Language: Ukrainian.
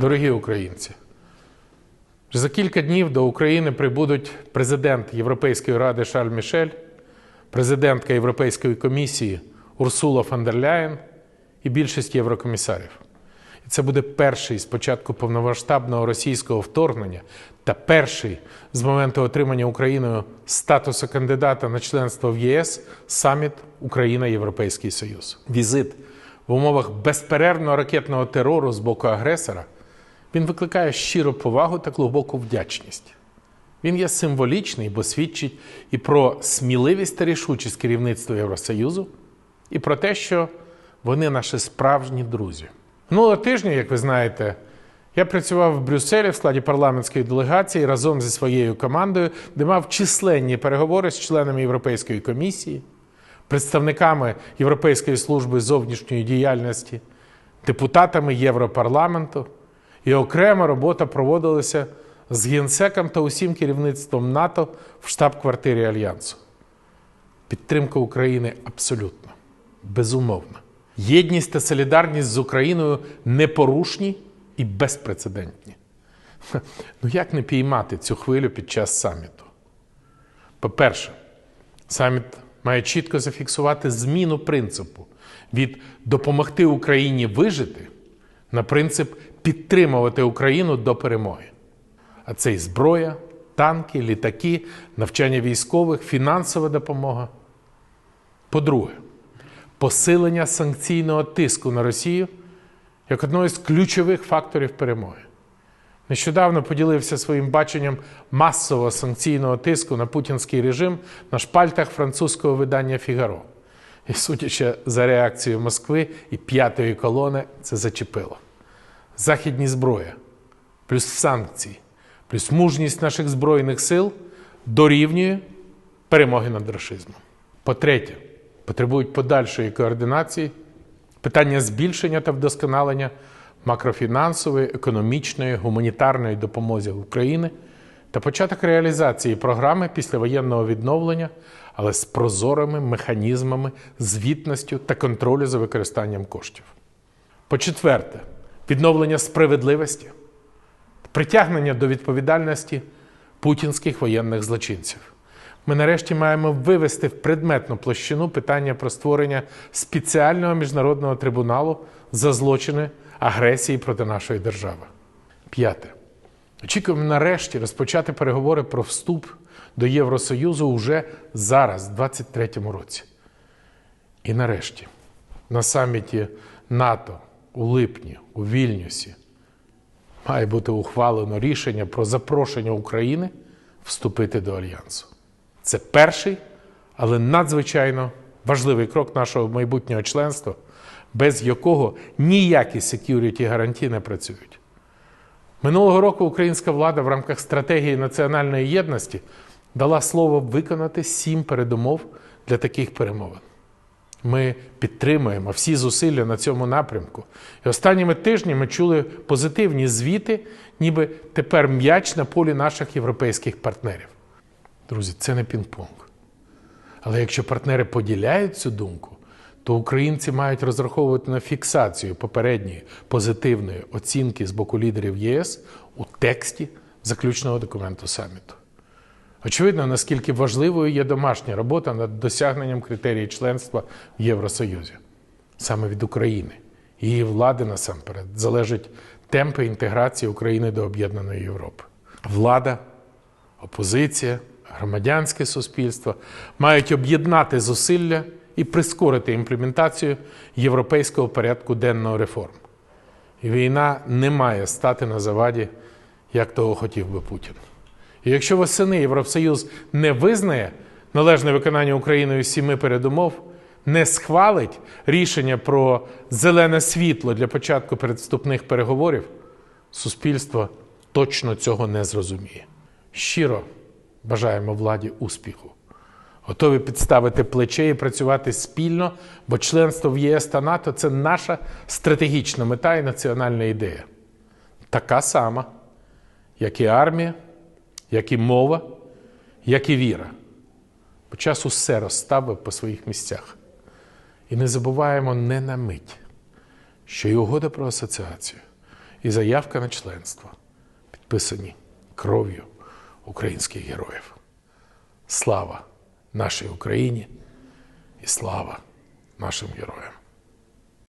Дорогі українці, за кілька днів до України прибудуть президент Європейської ради Шарль Мішель, президентка Європейської комісії Урсула фон дер Ляєн і більшість єврокомісарів. І це буде перший з початку повномасштабного російського вторгнення та перший з моменту отримання Україною статусу кандидата на членство в ЄС саміт Україна-Європейський Союз. Візит в умовах безперервного ракетного терору з боку агресора він викликає щиру повагу та глибоку вдячність. Він є символічний, бо свідчить і про сміливість та рішучість керівництва Євросоюзу, і про те, що вони наші справжні друзі. Минулого тижня, як ви знаєте, я працював в Брюсселі в складі парламентської делегації разом зі своєю командою, де мав численні переговори з членами Європейської комісії, представниками Європейської служби зовнішньої діяльності, депутатами Європарламенту. І окрема робота проводилася з генсеком та усім керівництвом НАТО в штаб-квартирі Альянсу. Підтримка України абсолютна, безумовна. Єдність та солідарність з Україною непорушні і безпрецедентні. Ну як не піймати цю хвилю під час саміту? По-перше, саміт має чітко зафіксувати зміну принципу від допомогти Україні вижити на принцип підтримувати Україну до перемоги. А це і зброя, танки, літаки, навчання військових, фінансова допомога. По-друге, посилення санкційного тиску на Росію як одного з ключових факторів перемоги. Нещодавно поділився своїм баченням масового санкційного тиску на путінський режим на шпальтах французького видання Фігаро. І судячи за реакцією Москви і п'ятої колони, це зачепило. Західні зброя, плюс санкції, плюс мужність наших Збройних сил дорівнює перемоги над рашизмом. По-третє, потребують подальшої координації питання збільшення та вдосконалення макрофінансової, економічної, гуманітарної допомоги України та початок реалізації програми післявоєнного відновлення, але з прозорими механізмами, звітністю та контролю за використанням коштів. По-четверте, відновлення справедливості, притягнення до відповідальності путінських воєнних злочинців. Ми нарешті маємо вивести в предметну площину питання про створення спеціального міжнародного трибуналу за злочини агресії проти нашої держави. П'яте. Очікуємо нарешті розпочати переговори про вступ до Євросоюзу уже зараз, в 2023 році. І нарешті, на саміті НАТО у липні, у Вільнюсі, має бути ухвалено рішення про запрошення України вступити до Альянсу. Це перший, але надзвичайно важливий крок нашого майбутнього членства, без якого ніякі security гарантії не працюють. Минулого року українська влада в рамках стратегії національної єдності дала слово виконати сім передумов для таких перемовин. Ми підтримуємо всі зусилля на цьому напрямку. І останніми тижнями ми чули позитивні звіти, ніби тепер м'яч на полі наших європейських партнерів. Друзі, це не пінг-понг. Але якщо партнери поділяють цю думку, то українці мають розраховувати на фіксацію попередньої позитивної оцінки з боку лідерів ЄС у тексті заключного документу саміту. Очевидно, наскільки важливою є домашня робота над досягненням критерії членства в Євросоюзі. Саме від України, її влади насамперед, залежать темпи інтеграції України до об'єднаної Європи. Влада, опозиція, громадянське суспільство мають об'єднати зусилля і прискорити імплементацію європейського порядку денного реформ. І війна не має стати на заваді, як того хотів би Путін. І якщо восени Євросоюз не визнає належне виконання Україною сіми передумов, не схвалить рішення про зелене світло для початку передступних переговорів, суспільство точно цього не зрозуміє. Щиро бажаємо владі успіху. Готові підставити плече і працювати спільно, бо членство в ЄС та НАТО це наша стратегічна мета і національна ідея. Така сама, як і армія, як і мова, як і віра. Бо час усе розставив по своїх місцях. І не забуваємо не на мить, що і угода про асоціацію, і заявка на членство, підписані кров'ю українських героїв. Слава нашій Україні і слава нашим героям!